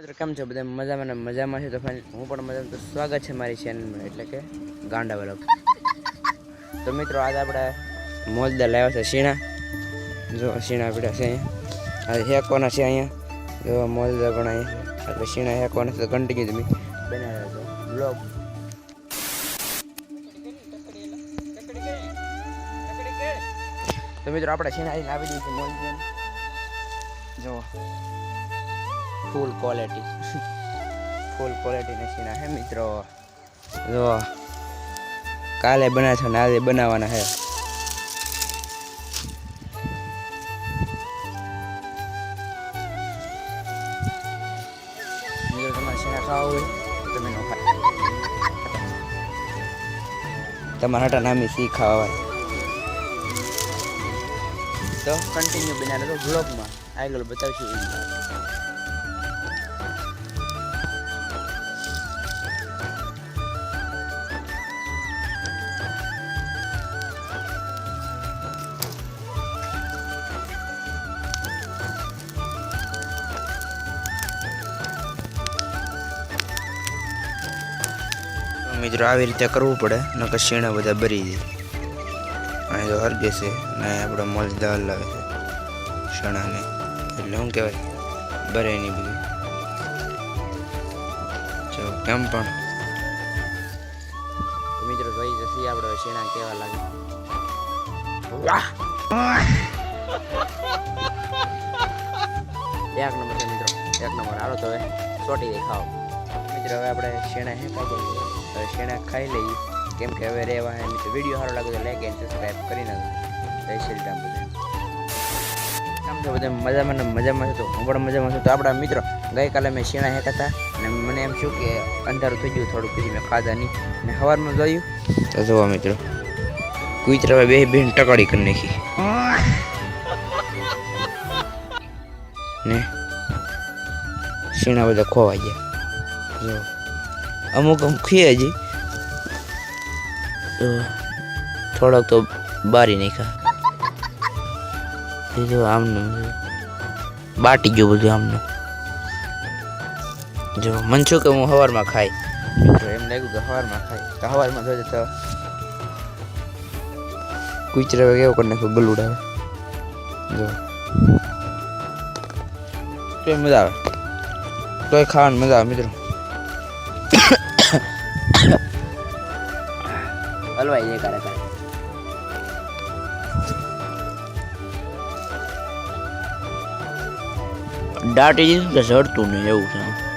મિત્રો, કેમ છો બધા? મજામાં ને મજામાં છે તો ફાઇનલ હું પણ મજામાં તો સ્વાગત છે મારી ચેનલમાં એટલે કે ગાંડા વ્લોગ તો મિત્રો, આજે આપણે મોલદા લાવ્યા છે શીણા. જો શીણા પીડા છે અહીંયા. આજે હેકવાના છે અહીંયા. જો મોલદા પણ અહીંયા. એટલે શીણા હેકવાના છે. તો કન્ટિન્યુ તમે બનાવ્યા છો. બ્લોગ તો મિત્રો, આપણે શીણા આવીને આવી દઈએ છીએ મોલદા જો ફૂલ ક્વોલિટી ફૂલ ક્વોલિટીના સીના હે મિત્રો. જો કાલે બના છે ને આજે બનાવવાના હે મિત્રો તમારે શેના ખાવા હોય? તમે નો ખાય. તમારા હટા નામી સી ખાવા તો કન્ટિન્યુ બનાવેલો બ્લોગમાં આગળ બતાવશું મિત્રો આવી રીતે કરવું પડે નકર શીણા બધા ભરી દે અહીં તો હરગે છે ને આપણે મોલ દાલ લાવે છે શણાને. એટલે શું કહેવાય? ભરે નહીં બધું. જો કેમ પણ? મિત્રો ભાઈ જશે આપણે શીણા કેવા લાગે. એક નંબર છે મિત્રો. એક નંબર. આવો તો હવે ચોટી દે ખાઓ. મિત્રો, હવે આપણે શેણા હે જઈએ. હવે શેણા ખાઈ લઈએ. કેમ કે હવે રહેવા હે મિત્રો વીડિયો સારો લાગે તો લાઈક એન્ડ સબસ્ક્રાઈબ કરી નાખો જય શ્રી બધા આમ તો બધા મજામાં ને મજામાં છે તો હું પણ મજામાં છું. તો આપણા મિત્રો, ગઈકાલે મેં શેણા હેક હતા અને મને એમ શું કે અંધારું થઈ ગયું થોડું પછી મેં ખાધા નહીં. ને સવારમાં જોયું. તો જોવા મિત્રો, કુતરા બે બેન ટકાડી કરી નાખી. ને શીણા બધા ખોવાઈ ગયા. જો, અમુક અમુક ખીએ હજી. તો થોડોક તો બારી નાખ્યા. એ જો આમનું છે. બાટી ગયું બધું આમનું. જો, મન છું કે હું સવારમાં ખાઈ. તો એમ લાગ્યું કે સવારમાં ખાઈ. તો સવારમાં જોજે તો કુચરા કેવો કરી નાખ્યો ગલુડા જો. તો મજા આવે. તોય ખાવાની મજા આવે, મિત્રો. હલવાઈ જાય કારે કારે દાટી દીધું નહીં એવું છે